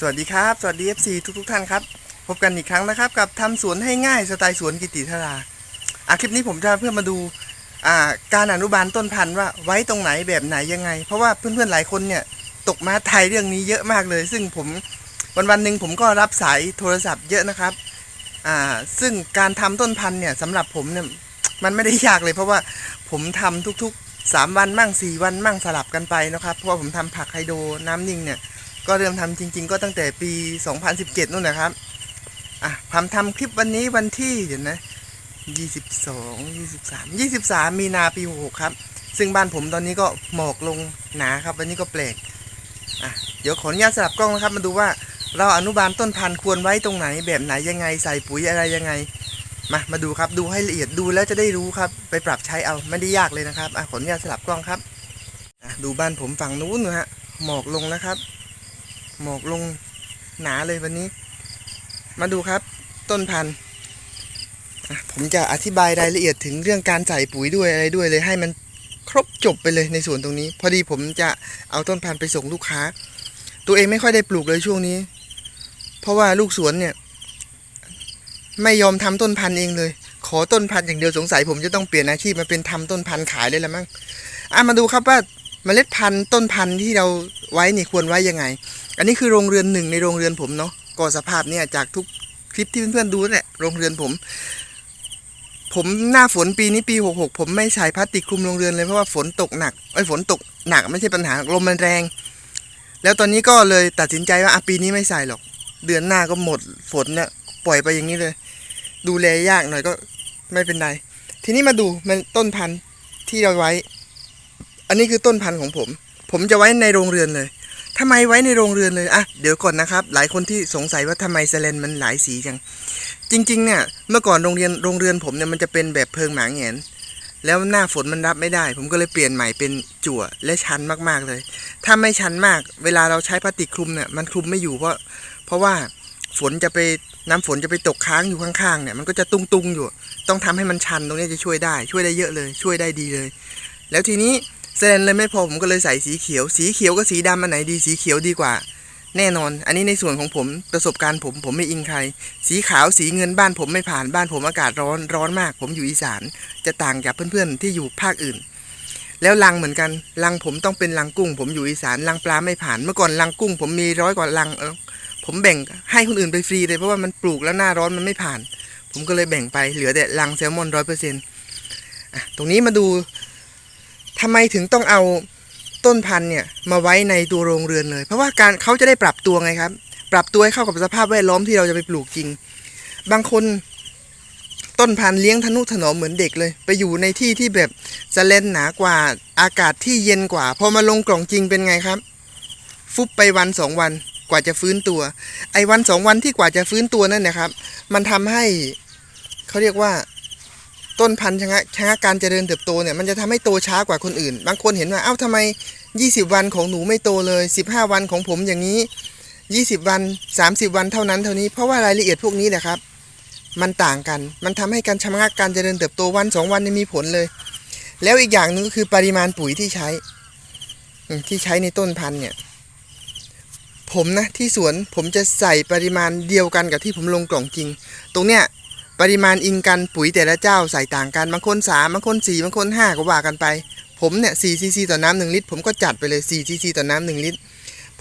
สวัสดีครับ สวัสดี FC ทุกทุกท่านครับ พบกันอีกครั้งนะครับ กับทำสวนให้ง่ายสไตล์สวนกิติธาราอะคลิปนี้ผมจะเพื่อมาดูอ่าการอนุบาลต้นพันธุ์ว่าไว้ตรงไหนแบบไหนยังไง เพราะว่าเพื่อนๆหลายคนเนี่ยตกมาไทยเรื่องนี้เยอะมากเลย ซึ่งผมวันวันหนึ่งผมก็รับสายโทรศัพท์เยอะนะครับอ่าซึ่งการทำต้นพันธุ์เนี่ยสำหรับผมเนี่ยมันไม่ได้ยากเลย เพราะว่าผมทำทุกๆ 3 วันมั่ง4วันมั่งสลับกันไปนะครับเพราะว่าผมทำผักไฮโดรน้ำนิ่งเนี่ย ก็เริ่มทำจริง ๆ ก็ตั้งแต่ปี 2017นู่นนะครับอะผมทำคลิปวันนี้วันที่เดี๋ยวนะ22 23 23 มีนาปี66ครับ ซึ่งบ้านผมตอนนี้ก็หมอกลงหนาครับ วันนี้ก็แปลกอะเดี๋ยวขออนุญาตสลับกล้องนะครับ มาดูว่าเราอนุบาลต้นพันธุ์ควรไว้ตรงไหน แบบไหนยังไงใส่ปุ๋ยอะไรยังไง มามาดูครับดูให้ละเอียดดูแล้วจะได้รู้ครับ ไปปรับใช้เอาไม่ได้ยากเลยนะครับอะขออนุญาตสลับกล้องครับอะดูบ้านผมฝั่งนู้นนะฮะหมอกลงแล้วครับ หมอกลงหนาเลยวันนี้ มาดูครับต้นพันธุ์ผมจะอธิบายรายละเอียดถึงเรื่องการใส่ปุ๋ยด้วยอะไรด้วยเลยให้มันครบจบไปเลยในส่วนตรงนี้ พอดีผมจะเอาต้นพันธุ์ไปส่งลูกค้า ตัวเองไม่ค่อยได้ปลูกเลยช่วงนี้ เพราะว่าลูกสวนเนี่ย ไม่ยอมทำต้นพันธุ์เองเลย ขอต้นพันธุ์อย่างเดียวสงสัย ผมจะต้องเปลี่ยนอาชีพมาเป็นทำต้นพันธุ์ขายเลยละมั้งอะมาดูครับว่าเมล็ดพันธุ์ต้นพันธุ์ที่เราไว้นี่ควรไว้ยังไง อันนี้คือโรงเรือนหนึ่งในโรงเรือนผมเนาะก็สภาพเนี่ยจากทุกคลิปที่เพื่อนๆดูนั่นแหละโรงเรือนผม ผมหน้าฝนปีนี้ปี66ผมไม่ใส่พลาสติกคลุมโรงเรือนเลยเพราะว่าฝนตกหนักไอ้ฝนตกหนักไม่ใช่ปัญหาลมมันแรง แล้วตอนนี้ก็เลยตัดสินใจว่าอะปีนี้ไม่ใส่หรอก เดือนหน้าก็หมดฝนเนี่ยปล่อยไปอย่างนี้เลย ดูแลยากหน่อยก็ไม่เป็นไรทีนี้มาดูมันต้นพันธุ์ที่เราไว้ อันนี้คือต้นพันธุ์ของผม ผมจะไว้ในโรงเรือนเลย ทำไมไว้ในโรงเรือนเลยอะเดี๋ยวก่อนนะครับ หลายคนที่สงสัยว่าทำไมแสลนมันหลายสีจัง จริง ๆ เนี่ย เมื่อก่อนโรงเรียนโรงเรือนผมเนี่ยมันจะเป็นแบบเพิงหมาแงนแล้วหน้าฝนมันรับไม่ได้ ผมก็เลยเปลี่ยนใหม่เป็นจั่วและชันมากๆเลย ถ้าไม่ชันมาก เวลาเราใช้พลาสติกคลุมเนี่ยมันคลุมไม่อยู่เพราะเพราะว่าฝนจะไปน้ำฝนจะไปตกค้างอยู่ข้างๆเนี่ยมันก็จะตุงๆอยู่ ต้องทำให้มันชันตรงนี้จะช่วยได้ ช่วยได้เยอะเลย ช่วยได้ดีเลย แล้วทีนี้ แสดงเลยไม่พอผมก็เลยใส่สีเขียว สีเขียวกับสีดำอันไหนดีสีเขียวดีกว่า แน่นอน อันนี้ในส่วนของผมประสบการณ์ผมผมไม่อิงใคร สีขาวสีเงินบ้านผมไม่ผ่านบ้านผมอากาศร้อนร้อนมาก ผมอยู่อีสานจะต่างจากเพื่อนๆที่อยู่ภาคอื่น แล้วลังเหมือนกันลังผมต้องเป็นลังกุ้ง ผมอยู่อีสานลังปลาไม่ผ่านเมื่อก่อนลังกุ้ง ผมมีร้อยกว่าลังเออผมแบ่งให้คนอื่นไปฟรีเลยเพราะว่ามันปลูกแล้วหน้าร้อนมันไม่ผ่าน ผมก็เลยแบ่งไปเหลือแต่ลังแซลมอนร้อยเปอร์เซ็นต์ตรงนี้มาดู ทำไมถึงต้องเอาต้นพันธุ์เนี่ยมาไว้ในตัวโรงเรือนเลย เพราะว่าการเขาจะได้ปรับตัวไงครับ ปรับตัวให้เข้ากับสภาพแวดล้อมที่เราจะไปปลูกจริง บางคนต้นพันธุ์เลี้ยงทนุถนอมเหมือนเด็กเลย ไปอยู่ในที่ที่แบบสแลนหนากว่าอากาศที่เย็นกว่าพอมาลงกล่องจริงเป็นไงครับ ฟุบไปวันสองวันกว่าจะฟื้นตัว ไอ้วันสองวันที่กว่าจะฟื้นตัวนั่นนะครับ มันทำให้เขาเรียกว่า ต้นพันธุ์ชะงะชะงะการเจริญเติบโตเนี่ยมันจะทำให้โตช้ากว่าคนอื่น บางคนเห็นว่าเอ้าทำไม 20 วันของหนูไม่โตเลย 15 วันของผมอย่างนี้ 20 วัน 30 วันเท่านั้นเท่านี้เพราะว่ารายละเอียดพวกนี้แหละครับ มันต่างกันมันทำให้การชะงักการเจริญเติบโตวันสองวันนี่มีผลเลย แล้วอีกอย่างหนึงก็คือปริมาณปุ๋ยที่ใช้ที่ใช้ในต้นพันธุ์เนี่ย ผมนะที่สวนผมจะใส่ปริมาณเดียวกันกับที่ผมลงกล่องจริง ตรงเนี้ย ปริมาณอิงกันปุ๋ยแต่ละเจ้าใส่ต่างกันบางคนสามบางคนสี่บางคนห้าก็ว่ากันไป ผมเนี่ยสี่ซีซีต่อน้ำหนึ่งลิตรผมก็จัดไปเลยสี่ซีซีต่อน้ำหนึ่งลิตร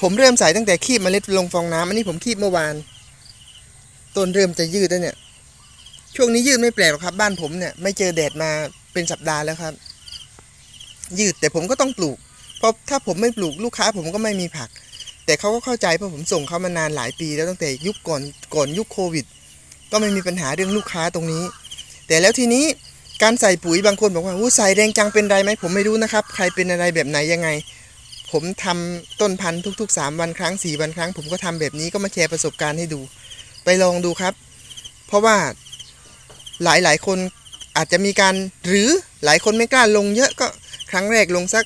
ผมเริ่มใส่ตั้งแต่คีบเมล็ดลงฟองน้ำอันนี้ผมคีบเมื่อวาน ต้นเริ่มจะยืดแล้วเนี่ย ช่วงนี้ยืดไม่แปลกหรอกครับ บ้านผมเนี่ยไม่เจอแดดมาเป็นสัปดาห์แล้วครับ ยืดแต่ผมก็ต้องปลูก เพราะถ้าผมไม่ปลูกลูกค้าผมก็ไม่มีผัก แต่เขาก็เข้าใจเพราะผมส่งเขามานานหลายปีแล้วตั้งแต่ยุคก่อนก่อนยุคโควิด ก็ไม่มีปัญหาเรื่องลูกค้าตรงนี้ แต่แล้วทีนี้การใส่ปุ๋ยบางคนบอกว่าใส่แรงจังเป็นไรไหมผมไม่รู้นะครับ ใครเป็นอะไรแบบไหนยังไง ผมทำต้นพันธุ์ทุก ๆ 3 วันครั้ง 4 วันครั้ง ผมก็ทำแบบนี้ก็มาแชร์ประสบการณ์ให้ดู ไปลองดูครับ เพราะว่าหลายๆ คนอาจจะมีการหรือหลายคนไม่กล้าลงเยอะก็ครั้งแรกลงสัก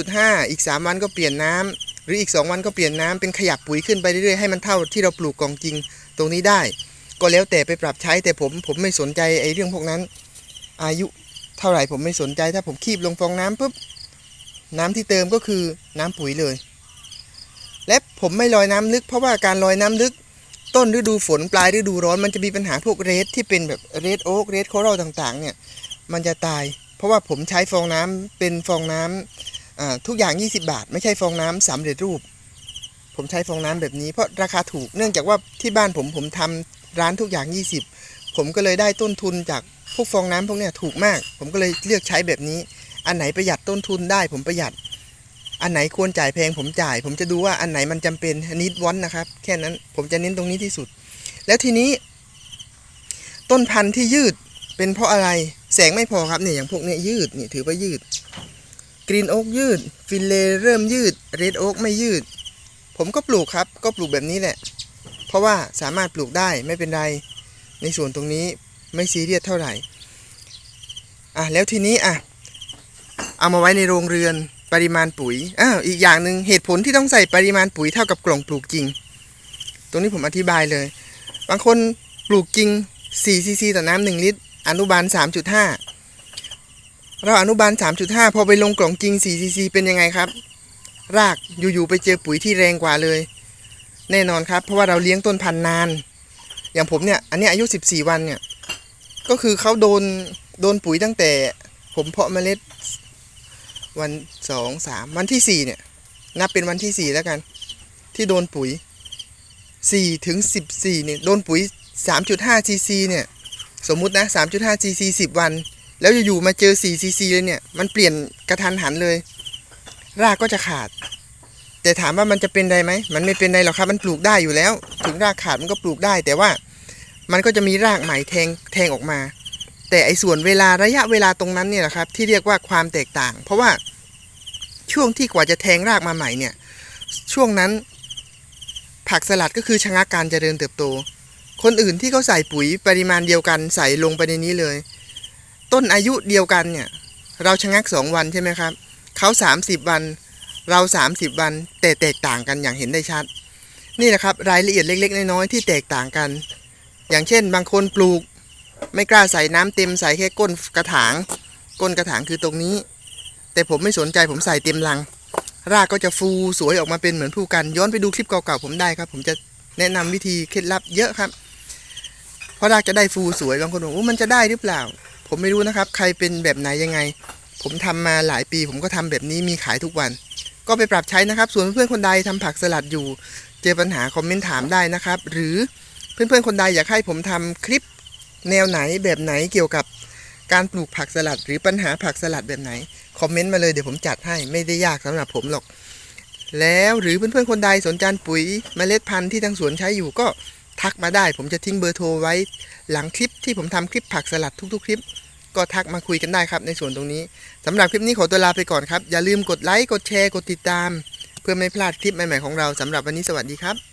2.5 อีก 3 วันก็เปลี่ยนน้ำหรืออีก 2 วันก็เปลี่ยนน้ำเป็นขยับปุ๋ยขึ้นไปเรื่อยๆให้มันเท่าที่เราปลูกกองจริงตรงนี้ได้ ก็แล้วแต่ไปปรับใช้แต่ผมผมไม่สนใจไอ้เรื่องพวกนั้น อายุเท่าไหร่ผมไม่สนใจ ถ้าผมคีบลงฟองน้ำปุ๊บน้ำที่เติมก็คือน้ำปุ๋ยเลย และผมไม่ลอยน้ำลึก เพราะว่าการลอยน้ำลึก ต้นฤดูฝนปลายฤดูร้อนมันจะมีปัญหาพวกเรดที่เป็นแบบเรดโอ๊กเรดโครัลต่างๆ เนี่ย มันจะตาย เพราะว่าผมใช้ฟองน้ำเป็นฟองน้ำอ่าทุกอย่าง 20 บาท ไม่ใช่ฟองน้ำสำเร็จรูป ผมใช้ฟองน้ำแบบนี้เพราะราคาถูกเนื่องจากว่าที่บ้านผมผมทำ ร้านทุกอย่าง 20 ผมก็เลยได้ต้นทุนจากพวกฟองน้ำพวกเนี้ยถูกมาก ผมก็เลยเลือกใช้แบบนี้ อันไหนประหยัดต้นทุนได้ผมประหยัด อันไหนควรจ่ายแพงผมจ่าย ผมจะดูว่าอันไหนมันจำเป็นนิดวอนนะครับ แค่นั้นผมจะเน้นตรงนี้ที่สุด แล้วทีนี้ ต้นพันธุ์ที่ยืดเป็นเพราะอะไรแสงไม่พอครับเนี่ยอย่างพวกเนี้ยยืดนี่ถือว่ายืดกรีนโอ๊กยืด ฟินเลเริ่มยืดเรดโอ๊กไม่ยืด ผมก็ปลูกครับ ก็ปลูกแบบนี้แหละ เพราะว่าสามารถปลูกได้ไม่เป็นไร ในส่วนตรงนี้ไม่ซีเรียสเท่าไหร่อะแล้วทีนี้อะเอามาไว้ในโรงเรือนปริมาณปุ๋ยอ้าวอีกอย่างหนึ่งเหตุผลที่ต้องใส่ปริมาณปุ๋ยเท่ากับกล่องปลูกจริง ตรงนี้ผมอธิบายเลย บางคนปลูกจริง4ซีซีต่อน้ำ1ลิตร อนุบาล 3.5 เราอนุบาล 3.5 พอไปลงกล่องจริง4ซีซีเป็นยังไงครับ รากอยู่ๆไปเจอปุ๋ยที่แรงกว่าเลย แน่นอนครับ เพราะว่าเราเลี้ยงต้นพันธุ์นาน อย่างผมเนี่ย อันนี้อายุ 14 วันเนี่ย ก็คือเขาโดนโดนปุ๋ยตั้งแต่ ผมเพาะเมล็ด วันสองสามวันที่สี่เนี่ย นับเป็นวันที่สี่แล้วกัน ที่โดนปุ๋ยสี่ถึงสิบสี่เนี่ยโดนปุ๋ยสามจุดห้าซีซีเนี่ย สมมุตินะสามจุดห้าซีซีสิบวัน แล้วอยู่ๆมาเจอสี่ซีซีเลยเนี่ย มันเปลี่ยนกระทันหันเลย รากก็จะขาด แต่ถามว่ามันจะเป็นไรไหมมันไม่เป็นไรหรอกครับ มันปลูกได้อยู่แล้ว ถึงรากขาดมันก็ปลูกได้ แต่ว่ามันก็จะมีรากใหม่แทงแทงออกมา แต่ไอ้ส่วนเวลาระยะเวลาตรงนั้นเนี่ยแหละครับ ที่เรียกว่าความแตกต่าง เพราะว่าช่วงที่กว่าจะแทงรากมาใหม่เนี่ย ช่วงนั้นผักสลัดก็คือชะงักการเจริญเติบโต คนอื่นที่เขาใส่ปุ๋ยปริมาณเดียวกันใส่ลงไปในนี้เลย ต้นอายุเดียวกันเนี่ย เราชะงักสองวันใช่ไหมครับเขา30วัน เรา 30 วันแต่แตกต่างกันอย่างเห็นได้ชัด นี่แหละครับรายละเอียดเล็ก ๆ น้อยๆที่แตกต่างกัน อย่างเช่น บางคนปลูก ไม่กล้าใส่น้ำเต็มใส่แค่ก้นกระถาง ก้นกระถางคือตรงนี้ แต่ผมไม่สนใจผมใส่เต็มลัง รากก็จะฟูสวยออกมาเป็นเหมือนผู้กัน ย้อนไปดูคลิปเก่าๆผมได้ครับ ผมจะแนะนำวิธีเคล็ดลับเยอะครับเพราะรากจะได้ฟูสวยบางคนบอกว่ามันจะได้หรือเปล่า ผมไม่รู้นะครับ ใครเป็นแบบไหนยังไง ผมทำมาหลายปี ผมก็ทำแบบนี้มีขายทุกวัน ก็ไปปรับใช้นะครับ ส่วนเพื่อนๆคนใดทำผักสลัดอยู่ เจอปัญหาคอมเมนต์ถามได้นะครับ หรือเพื่อนๆคนใดอยากให้ผมทำคลิปแนวไหนแบบไหนเกี่ยวกับการปลูกผักสลัด หรือปัญหาผักสลัดแบบไหนคอมเมนต์มาเลยเดี๋ยวผมจัดให้ไม่ได้ยากสำหรับผมหรอก แล้วหรือเพื่อนๆคนใดสนใจปุ๋ยเมล็ดพันธุ์ที่ทางสวนใช้อยู่ก็ทักมาได้ ผมจะทิ้งเบอร์โทรไว้ หลังคลิปที่ผมทำคลิปผักสลัดทุกๆ คลิป ก็ทักมาคุยกันได้ครับในส่วนตรงนี้สำหรับคลิปนี้ขอตัวลาไปก่อนครับ อย่าลืมกดไลค์กดแชร์กดติดตาม เพื่อไม่พลาดคลิปใหม่ๆของเราสำหรับวันนี้สวัสดีครับ